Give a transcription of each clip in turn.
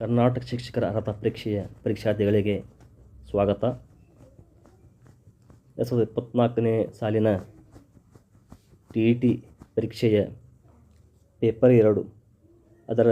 ಕರ್ನಾಟಕ ಶಿಕ್ಷಕರ ಅರ್ಹತಾ ಪರೀಕ್ಷೆಯ ಪರೀಕ್ಷಾರ್ಥಿಗಳಿಗೆ ಸ್ವಾಗತ. ಎರಡು ಸಾವಿರದ ಇಪ್ಪತ್ತ್ನಾಲ್ಕನೇ ಸಾಲಿನ ಟಿ ಇ ಟಿ ಪರೀಕ್ಷೆಯ ಪೇಪರ್ ಎರಡು, ಅದರ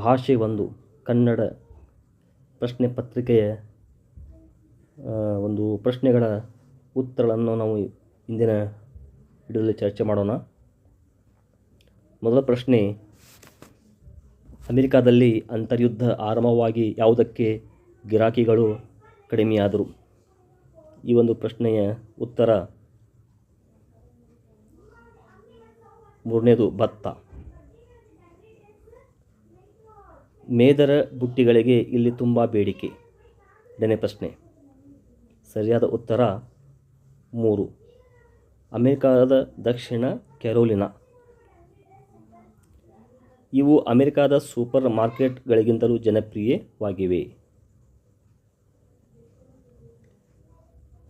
ಭಾಷೆ ಒಂದು, ಕನ್ನಡ ಪ್ರಶ್ನೆ ಪತ್ರಿಕೆಯ ಒಂದು ಪ್ರಶ್ನೆಗಳ ಉತ್ತರಗಳನ್ನು ನಾವು ಇಂದಿನ ವಿಡಿಯೋದಲ್ಲಿ ಚರ್ಚೆ ಮಾಡೋಣ. ಮೊದಲ ಪ್ರಶ್ನೆ ಅಮೆರಿಕಾದಲ್ಲಿ ಅಂತರ್ಯುದ್ಧ ಆರಂಭವಾಗಿ ಯಾವುದಕ್ಕೆ ಗಿರಾಕಿಗಳು ಕಡಿಮೆಯಾದರು? ಈ ಒಂದು ಪ್ರಶ್ನೆಯ ಉತ್ತರ ಮೂರನೇದು ಭತ್ತ. ಮೇದರ ಬುಟ್ಟಿಗಳಿಗೆ ಇಲ್ಲಿ ತುಂಬ ಬೇಡಿಕೆ. ಎರಡನೇ ಪ್ರಶ್ನೆ. ಸರಿಯಾದ ಉತ್ತರ ಮೂರು. ಅಮೆರಿಕಾದ ದಕ್ಷಿಣ ಕೆರೋಲಿನಾ. ಇವು ಅಮೆರಿಕಾದ ಸೂಪರ್ ಮಾರ್ಕೆಟ್ಗಳಿಗಿಂತಲೂ ಜನಪ್ರಿಯವಾಗಿವೆ.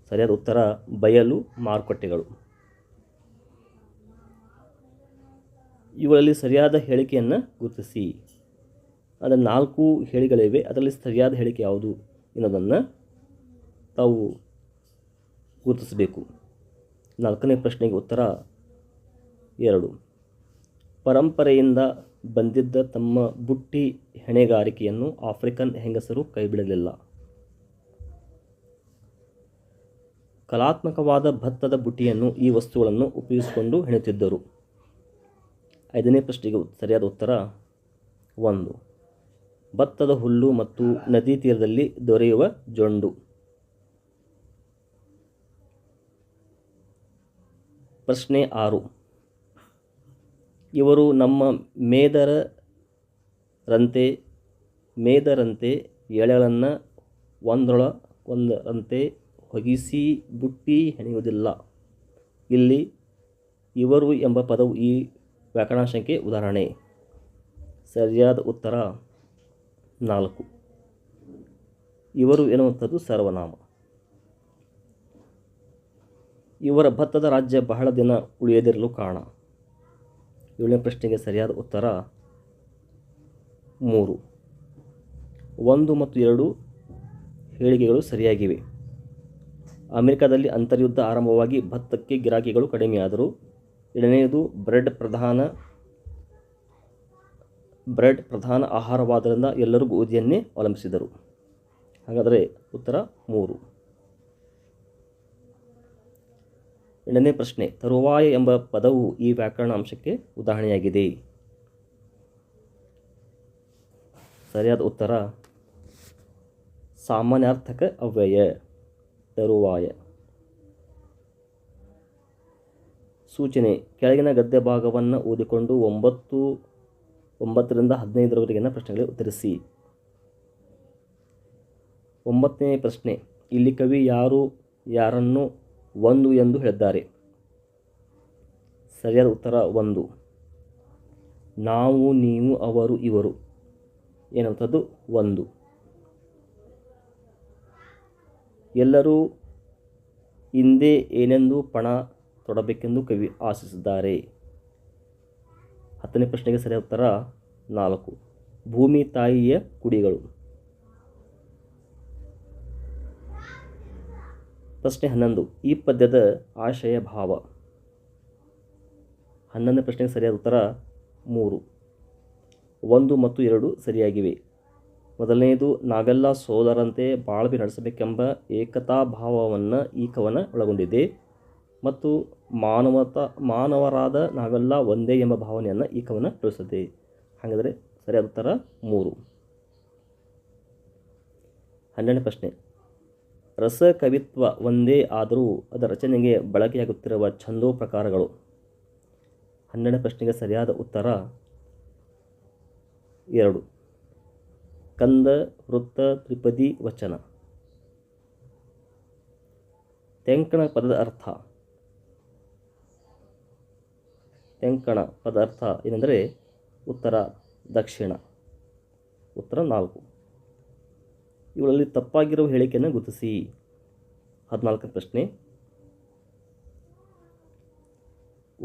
ಸರಿಯಾದ ಉತ್ತರ, ಬಯಲು ಮಾರುಕಟ್ಟೆಗಳು. ಇವುಗಳಲ್ಲಿ ಸರಿಯಾದ ಹೇಳಿಕೆಯನ್ನು ಗುರುತಿಸಿ. ಅದರ ನಾಲ್ಕು ಹೇಳಿಗಳಿವೆ. ಅದರಲ್ಲಿ ಸರಿಯಾದ ಹೇಳಿಕೆ ಯಾವುದು ಎನ್ನುವುದನ್ನು ತಾವು ಗುರುತಿಸಬೇಕು. ನಾಲ್ಕನೇ ಪ್ರಶ್ನೆಗೆ ಉತ್ತರ ಎರಡು. ಪರಂಪರೆಯಿಂದ ಬಂದಿದ್ದ ತಮ್ಮ ಬುಟ್ಟಿ ಹೆಣೆಗಾರಿಕೆಯನ್ನು ಆಫ್ರಿಕನ್ ಹೆಂಗಸರು ಕೈಬಿಡಲಿಲ್ಲ. ಕಲಾತ್ಮಕವಾದ ಭತ್ತದ ಬುಟ್ಟಿಯನ್ನು ಈ ವಸ್ತುಗಳನ್ನು ಉಪಯೋಗಿಸಿಕೊಂಡು ಹೆಣೆಯುತ್ತಿದ್ದರು ಐದನೇ ಪ್ರಶ್ನೆಗೆ ಸರಿಯಾದ ಉತ್ತರ ಒಂದು. ಭತ್ತದ ಹುಲ್ಲು ಮತ್ತು ನದಿ ತೀರದಲ್ಲಿ ದೊರೆಯುವ ಜೊಂಡು. ಪ್ರಶ್ನೆ ಆರು. ಇವರು ನಮ್ಮ ಮೇದರರಂತೆ, ಮೇದರಂತೆ ಎಳೆಗಳನ್ನು ಒಂದೊಳ ಒಂದರಂತೆ ಹೊಗಿಸಿ ಬುಟ್ಟಿ ಹೆಣೆಯುವುದಿಲ್ಲ. ಇಲ್ಲಿ ಇವರು ಎಂಬ ಪದವು ಈ ವ್ಯಾಕರಣಾಂಶಕ್ಕೆ ಉದಾಹರಣೆ. ಸರಿಯಾದ ಉತ್ತರ ನಾಲ್ಕು. ಇವರು ಎನ್ನುವಂಥದ್ದು ಸರ್ವನಾಮ. ಇವರ ಭತ್ತದ ರಾಜ್ಯ ಬಹಳ ದಿನ ಉಳಿಯದಿರಲು ಕಾರಣ. ಏಳನೇ ಪ್ರಶ್ನೆಗೆ ಸರಿಯಾದ ಉತ್ತರ ಮೂರು. ಒಂದು ಮತ್ತು ಎರಡು ಹೇಳಿಕೆಗಳು ಸರಿಯಾಗಿವೆ. ಅಮೆರಿಕದಲ್ಲಿ ಅಂತರ್ಯುದ್ಧ ಆರಂಭವಾಗಿ ಭತ್ತಕ್ಕೆ ಗಿರಾಕಿಗಳು ಕಡಿಮೆಯಾದರು. ಎರಡನೆಯದು, ಬ್ರೆಡ್ ಪ್ರಧಾನ ಬ್ರೆಡ್ ಪ್ರಧಾನ ಆಹಾರವಾದ್ದರಿಂದ ಎಲ್ಲರೂ ಗೋಧಿಯನ್ನೇ ಅವಲಂಬಿಸಿದರು ಹಾಗಾದರೆ ಉತ್ತರ ಮೂರು. ಎರಡನೇ ಪ್ರಶ್ನೆ, ತರುವಾಯ ಎಂಬ ಪದವು ಈ ವ್ಯಾಕರಣ ಅಂಶಕ್ಕೆ ಉದಾಹರಣೆಯಾಗಿದೆ. ಸರಿಯಾದ ಉತ್ತರ, ಸಾಮಾನ್ಯಾರ್ಥಕ ಅವ್ಯಯ, ತರುವಾಯ. ಸೂಚನೆ, ಕೆಳಗಿನ ಗದ್ಯ ಭಾಗವನ್ನು ಓದಿಕೊಂಡು ಒಂಬತ್ತು, ಒಂಬತ್ತರಿಂದ ಹದಿನೈದರವರೆಗಿನ ಪ್ರಶ್ನೆಗಳಿಗೆ ಉತ್ತರಿಸಿ. ಒಂಬತ್ತನೇ ಪ್ರಶ್ನೆ, ಇಲ್ಲಿ ಕವಿ ಯಾರು, ಯಾರನ್ನು ಒಂದು ಎಂದು ಹೇಳಿದ್ದಾರೆ. ಸರಿಯಾದ ಉತ್ತರ ಒಂದು. ನಾವು, ನೀವು, ಅವರು, ಇವರು. ಏನಂಥದ್ದು ಒಂದು. ಎಲ್ಲರೂ ಹಿಂದೆ ಏನೆಂದು ಪಣ ತೊಡಬೇಕೆಂದು ಕವಿ ಆಶಿಸಿದ್ದಾರೆ. ಹತ್ತನೇ ಪ್ರಶ್ನೆಗೆ ಸರಿಯಾದ ಉತ್ತರ ನಾಲ್ಕು. ಭೂಮಿ ತಾಯಿಯ ಕುಡಿಗಳು. ಪ್ರಶ್ನೆ ಹನ್ನೊಂದು, ಈ ಪದ್ಯದ ಆಶಯ ಭಾವ. ಹನ್ನೊಂದನೇ ಪ್ರಶ್ನೆಗೆ ಸರಿಯಾದ ಉತ್ತರ ಮೂರು. ಒಂದು ಮತ್ತು ಎರಡು ಸರಿಯಾಗಿವೆ. ಮೊದಲನೆಯದು, ನಾವೆಲ್ಲ ಸೋದರಂತೆ ಬಾಳ್ವೆ ನಡೆಸಬೇಕೆಂಬ ಏಕತಾ ಭಾವವನ್ನು ಈ ಕವನ ಒಳಗೊಂಡಿದೆ. ಮತ್ತು ಮಾನವತ, ಮಾನವರಾದ ನಾವೆಲ್ಲ ಒಂದೇ ಎಂಬ ಭಾವನೆಯನ್ನು ಈ ಕವನ ತಿಳಿಸುತ್ತದೆ ಹಾಗಾದರೆ ಸರಿಯಾದ ಉತ್ತರ ಮೂರು. ಹನ್ನೆರಡನೇ ಪ್ರಶ್ನೆ. ರಸ ಕವಿತ್ವ ಒಂದೇ ಆದರೂ ಅದರ ರಚನೆಗೆ ಬಳಕೆಯಾಗುತ್ತಿರುವ ಛಂದೋ ಪ್ರಕಾರಗಳು. ಹನ್ನೆರಡನೇ ಪ್ರಶ್ನೆಗೆ ಸರಿಯಾದ ಉತ್ತರ ಎರಡು. ಕಂದ, ವೃತ್ತ, ತ್ರಿಪದಿ, ವಚನ. ತೆಂಕಣ ಪದದ ಅರ್ಥ. ತೆಂಕಣ ಪದ ಅರ್ಥ ಏನೆಂದರೆ ಉತ್ತರ ದಕ್ಷಿಣ. ಉತ್ತರ ನಾಲ್ಕು. ಇವುಗಳಲ್ಲಿ ತಪ್ಪಾಗಿರುವ ಹೇಳಿಕೆಯನ್ನು ಗುರುತಿಸಿ. ಹದಿನಾಲ್ಕನೇ ಪ್ರಶ್ನೆ.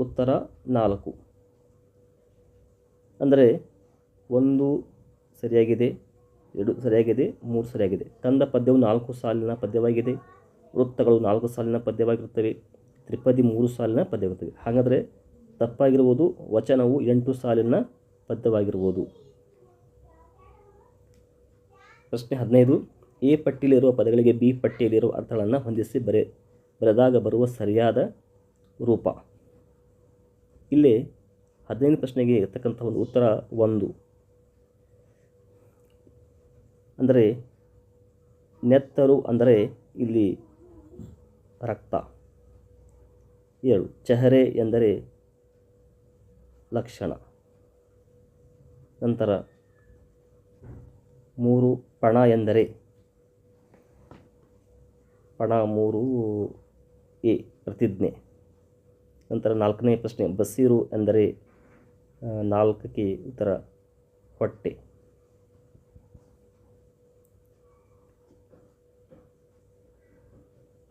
ಉತ್ತರ ನಾಲ್ಕು. ಅಂದರೆ ಒಂದು ಸರಿಯಾಗಿದೆ, ಎರಡು ಸರಿಯಾಗಿದೆ, ಮೂರು ಸರಿಯಾಗಿದೆ. ತಂದ ಪದ್ಯವು ನಾಲ್ಕು ಸಾಲಿನ ಪದ್ಯವಾಗಿದೆ, ವೃತ್ತಗಳು ನಾಲ್ಕು ಸಾಲಿನ ಪದ್ಯವಾಗಿರುತ್ತವೆ, ತ್ರಿಪದಿ ಮೂರು ಸಾಲಿನ ಪದ್ಯವಿರುತ್ತವೆ ಹಾಗಾದರೆ ತಪ್ಪಾಗಿರುವುದು ವಚನವು ಎಂಟು ಸಾಲಿನ ಪದ್ಯವಾಗಿರುವುದು ಪ್ರಶ್ನೆ ಹದಿನೈದು, ಎ ಪಟ್ಟಿಯಲ್ಲಿರುವ ಪದಗಳಿಗೆ ಬಿ ಪಟ್ಟಿಯಲ್ಲಿರುವ ಅರ್ಥಗಳನ್ನು ಹೊಂದಿಸಿ ಬರೆ, ಬರೆದಾಗ ಬರುವ ಸರಿಯಾದ ರೂಪ. ಇಲ್ಲಿ ಹದಿನೈದು ಪ್ರಶ್ನೆಗೆ ಇರ್ತಕ್ಕಂಥ ಒಂದು ಉತ್ತರ ಒಂದು. ಅಂದರೆ ನೆತ್ತರು ಅಂದರೆ ಇಲ್ಲಿ ರಕ್ತ. ಏಳು, ಚೆಹರೆ ಎಂದರೆ ಲಕ್ಷಣ. ನಂತರ ಮೂರು ಪಣ ಎಂದರೆ? ಪಣ ಮೂರು ಎ, ಪ್ರತಿಜ್ಞೆ. ನಂತರ ನಾಲ್ಕನೇ ಪ್ರಶ್ನೆ ಬಸ್ಸಿರು ಎಂದರೆ ನಾಲ್ಕಕ್ಕೆ ಉತ್ತರ, ಹೊಟ್ಟೆ.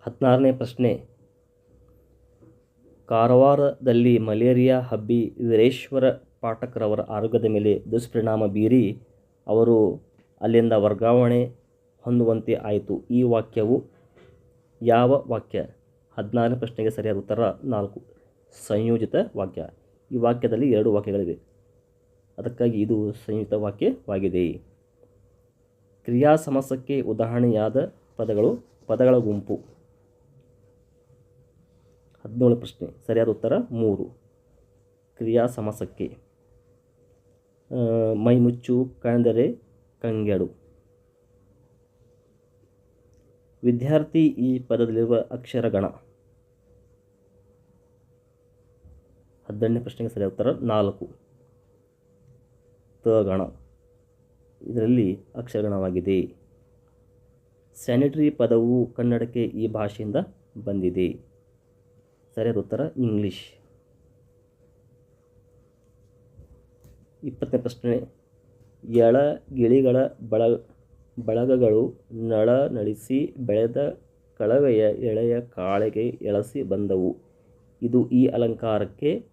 ಹದಿನಾರನೇ ಪ್ರಶ್ನೆ, ಕಾರವಾರದಲ್ಲಿ ಮಲೇರಿಯಾ ಹಬ್ಬಿ ವೀರೇಶ್ವರ ಪಾಠಕ್ರವರ ಆರೋಗ್ಯದ ಮೇಲೆ ದುಷ್ಪರಿಣಾಮ ಬೀರಿ ಅವರು ಅಲ್ಲಿಂದ ವರ್ಗಾವಣೆ ಹೊಂದುವಂತೆ ಆಯಿತು. ಈ ವಾಕ್ಯವು ಯಾವ ವಾಕ್ಯ? ಹದಿನಾರನೇ ಪ್ರಶ್ನೆಗೆ ಸರಿಯಾದ ಉತ್ತರ ನಾಲ್ಕು. ಸಂಯೋಜಿತ ವಾಕ್ಯ. ಈ ವಾಕ್ಯದಲ್ಲಿ ಎರಡು ವಾಕ್ಯಗಳಿವೆ. ಅದಕ್ಕಾಗಿ ಇದು ಸಂಯುಕ್ತ ವಾಕ್ಯವಾಗಿದೆ. ಕ್ರಿಯಾ ಸಮಾಸಕ್ಕೆ ಉದಾಹರಣೆಯಾದ ಪದಗಳು ಪದಗಳ ಗುಂಪು. ಹದಿನೇಳು ಪ್ರಶ್ನೆ. ಸರಿಯಾದ ಉತ್ತರ ಮೂರು. ಕ್ರಿಯಾ ಸಮಾಸಕ್ಕೆ ಆ, ಮೈ ಮುಚ್ಚು ಕಳೆದರೆ ಕಂಗೆಡು. ವಿದ್ಯಾರ್ಥಿ ಈ ಪದದಲ್ಲಿರುವ ಅಕ್ಷರಗಣ ಹದಿನೆಂಟನೇ ಪ್ರಶ್ನೆಗೆ ಸರಿಯಾದ ಉತ್ತರ ನಾಲ್ಕು. ಗಣ. ಇದರಲ್ಲಿ ಅಕ್ಷರಗಣವಾಗಿದೆ ಸ್ಯಾನಿಟರಿ ಪದವು ಕನ್ನಡಕ್ಕೆ ಈ ಭಾಷೆಯಿಂದ ಬಂದಿದೆ. ಸರಿಯಾದ ಉತ್ತರ ಇಂಗ್ಲಿಷ್. ಇಪ್ಪತ್ತನೇ ಪ್ರಶ್ನೆ ಎಳ ಗಿಳಿಗಳ ಬಳ ಬಳಗಗಳು ನಳ ನಳಿಸಿ ಬೆಳೆದ ಕಳವೆಯ ಎಳೆಯ ಕಾಳೆಗೆ ಎಳಸಿ ಬಂದವು. ಇದು ಈ ಅಲಂಕಾರಕ್ಕೆ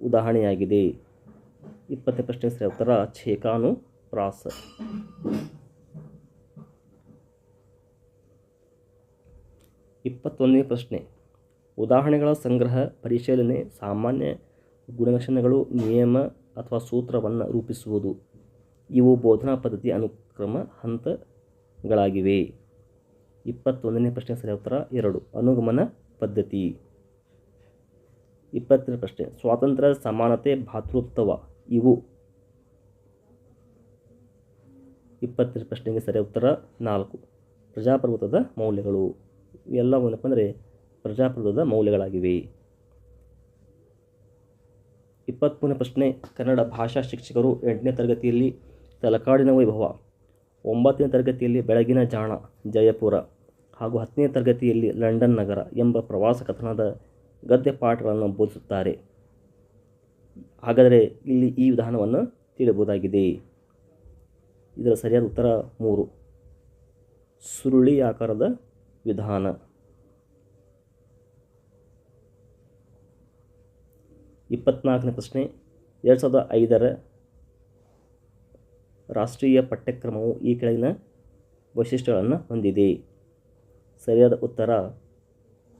ಉದಾಹರಣೆಯಾಗಿದೆ. ಇಪ್ಪತ್ತನೇ ಪ್ರಶ್ನೆ ಸರಿಯಾದ ಉತ್ತರ ಛೇಕಾನು ಪ್ರಾಸ. ಇಪ್ಪತ್ತೊಂದನೇ ಪ್ರಶ್ನೆ. ಉದಾಹರಣೆಗಳ ಸಂಗ್ರಹ, ಪರಿಶೀಲನೆ, ಸಾಮಾನ್ಯ ಗುಣಲಕ್ಷಣಗಳು, ನಿಯಮ ಅಥವಾ ಸೂತ್ರವನ್ನು ರೂಪಿಸುವುದು. ಇವು ಬೋಧನಾ ಪದ್ಧತಿ ಅನುಕ್ರಮ ಹಂತಗಳಾಗಿವೆ. ಇಪ್ಪತ್ತೊಂದನೇ ಪ್ರಶ್ನೆ ಸರಿ ಉತ್ತರ ಎರಡು. ಅನುಗಮನ ಪದ್ಧತಿ. ಇಪ್ಪತ್ತನೇ ಪ್ರಶ್ನೆ. ಸ್ವಾತಂತ್ರ್ಯ, ಸಮಾನತೆ, ಭಾತೃತ್ವ ಇವು. ಇಪ್ಪತ್ತರ ಪ್ರಶ್ನೆಗೆ ಸರಿ ಉತ್ತರ ನಾಲ್ಕು. ಪ್ರಜಾಪ್ರಭುತ್ವದ ಮೌಲ್ಯಗಳು. ಇವೆಲ್ಲವನ್ನಪ್ಪ ಅಂದರೆ ಪ್ರಜಾಪ್ರಭುತ್ವದ ಮೌಲ್ಯಗಳಾಗಿವೆ. ಇಪ್ಪತ್ತ್ಮೂರನೇ ಪ್ರಶ್ನೆ. ಕನ್ನಡ ಭಾಷಾ ಶಿಕ್ಷಕರು ಎಂಟನೇ ತರಗತಿಯಲ್ಲಿ ತಲಕಾಡಿನ ವೈಭವ. ಒಂಬತ್ತನೇ ತರಗತಿಯಲ್ಲಿ ಬೆಳಗಿನ ಜಾಣ, ಜಯಪುರ ಹಾಗೂ ಹತ್ತನೇ ತರಗತಿಯಲ್ಲಿ ಲಂಡನ್ ನಗರ ಎಂಬ ಪ್ರವಾಸ ಕಥನದ ಗದ್ಯ ಪಾಠಗಳನ್ನು ಬೋಧಿಸುತ್ತಾರೆ. ಹಾಗಾದರೆ ಇಲ್ಲಿ ಈ ವಿಧಾನವನ್ನು ತಿಳಿಯಬಹುದಾಗಿದೆ. ಇದರ ಸರಿಯಾದ ಉತ್ತರ ಮೂರು. ಸುರುಳಿ ಆಕಾರದ ವಿಧಾನ. ಇಪ್ಪತ್ನಾಲ್ಕನೇ ಪ್ರಶ್ನೆ, ಎರಡು ಸಾವಿರದ ಐದರ ರಾಷ್ಟ್ರೀಯ ಪಠ್ಯಕ್ರಮವು ಈ ಕೆಳಗಿನ ವೈಶಿಷ್ಟ್ಯಗಳನ್ನು ಹೊಂದಿದೆ. ಸರಿಯಾದ ಉತ್ತರ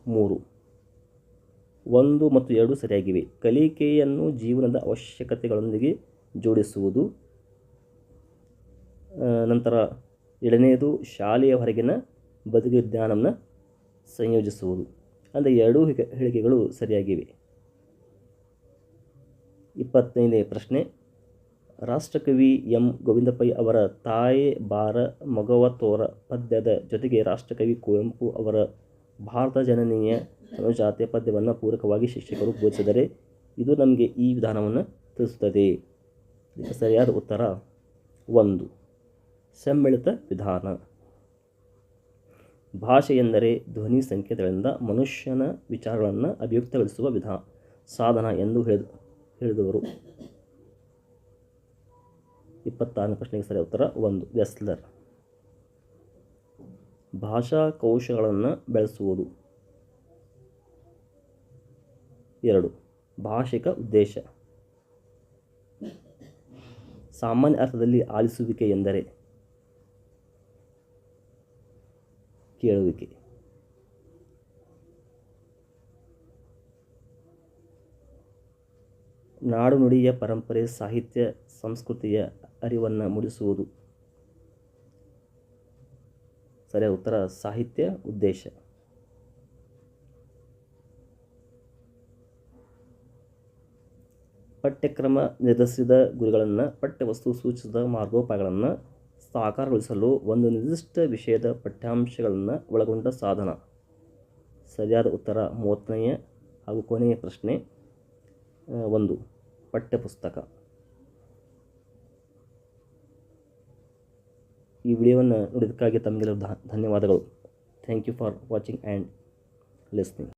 ಮೂರು. ಒಂದು ಮತ್ತು ಎರಡು ಸರಿಯಾಗಿವೆ. ಕಲಿಕೆಯನ್ನು ಜೀವನದ ಅವಶ್ಯಕತೆಗಳೊಂದಿಗೆ ಜೋಡಿಸುವುದು. ನಂತರ ಎರಡನೆಯದು ಶಾಲೆಯ ಹೊರಗಿನ ಬದುಕು ಜ್ಞಾನವನ್ನು ಸಂಯೋಜಿಸುವುದು. ಅಂದರೆ ಎರಡೂ ಹೇಳಿಕೆಗಳು ಸರಿಯಾಗಿವೆ. ಇಪ್ಪತ್ತೈದನೇ ಪ್ರಶ್ನೆ. ರಾಷ್ಟ್ರಕವಿ ಎಂ. ಗೋವಿಂದಪೈ ಅವರ ತಾಯೆ ಬಾರ ಮಗವ ತೋರ ಪದ್ಯದ ಜೊತೆಗೆ ರಾಷ್ಟ್ರಕವಿ ಕುವೆಂಪು ಅವರ ಭಾರತ ಜನನೀಯ ಅನುಜಾತೆ ಪದ್ಯವನ್ನು ಪೂರಕವಾಗಿ ಶಿಕ್ಷಕರು ಬೋಧಿಸಿದರೆ ಇದು ನಮಗೆ ಈ ವಿಧಾನವನ್ನು ತಿಳಿಸುತ್ತದೆ. ಸರಿಯಾದ ಉತ್ತರ ಒಂದು. ಸಮ್ಮಿಳಿತ ವಿಧಾನ. ಭಾಷೆ ಎಂದರೆ ಧ್ವನಿ ಸಂಕೇತಗಳಿಂದ ಮನುಷ್ಯನ ವಿಚಾರಗಳನ್ನು ಅಭಿವ್ಯಕ್ತಗೊಳಿಸುವ ವಿಧಾನ ಸಾಧನ ಎಂದು ಹೇಳಿದ ಹೇಳಿದವರು. ಇಪ್ಪತ್ತಾರನೇ ಪ್ರಶ್ನೆಗೆ ಸರಿ ಉತ್ತರ ಒಂದು. ವೆಸ್ಲರ್. ಭಾಷಾ ಕೌಶಲಗಳನ್ನು ಬೆಳೆಸುವುದು. ಎರಡು. ಭಾಷಿಕ ಉದ್ದೇಶ. ಸಾಮಾನ್ಯ ಅರ್ಥದಲ್ಲಿ ಆಲಿಸುವಿಕೆ ಎಂದರೆ ಕೇಳುವಿಕೆ. ನಾಡು ನುಡಿಯ ಪರಂಪರೆ, ಸಾಹಿತ್ಯ, ಸಂಸ್ಕೃತಿಯ ಅರಿವನ್ನು ಮೂಡಿಸುವುದು. ಸರಿಯಾದ ಉತ್ತರ, ಸಾಹಿತ್ಯ ಉದ್ದೇಶ. ಪಠ್ಯಕ್ರಮ ನಿರ್ಧರಿಸಿದ ಗುರಿಗಳನ್ನು, ಪಠ್ಯವಸ್ತು ಸೂಚಿಸಿದ ಮಾರ್ಗೋಪಾಯಗಳನ್ನು ಸಾಕಾರಗೊಳಿಸಲು ಒಂದು ನಿರ್ದಿಷ್ಟ ವಿಷಯದ ಪಠ್ಯಾಂಶಗಳನ್ನು ಒಳಗೊಂಡ ಸಾಧನ. ಸರಿಯಾದ ಉತ್ತರ, ಮೂವತ್ತನೆಯ ಹಾಗೂ ಕೊನೆಯ ಪ್ರಶ್ನೆ. ಒಂದು ಪಠ್ಯಪುಸ್ತಕ. ಈ ವಿಡಿಯೋವನ್ನು ನೋಡಿದ್ದಕ್ಕಾಗಿ ತಮಗೆಲ್ಲ ಧನ್ಯವಾದಗಳು. Thank you for watching and listening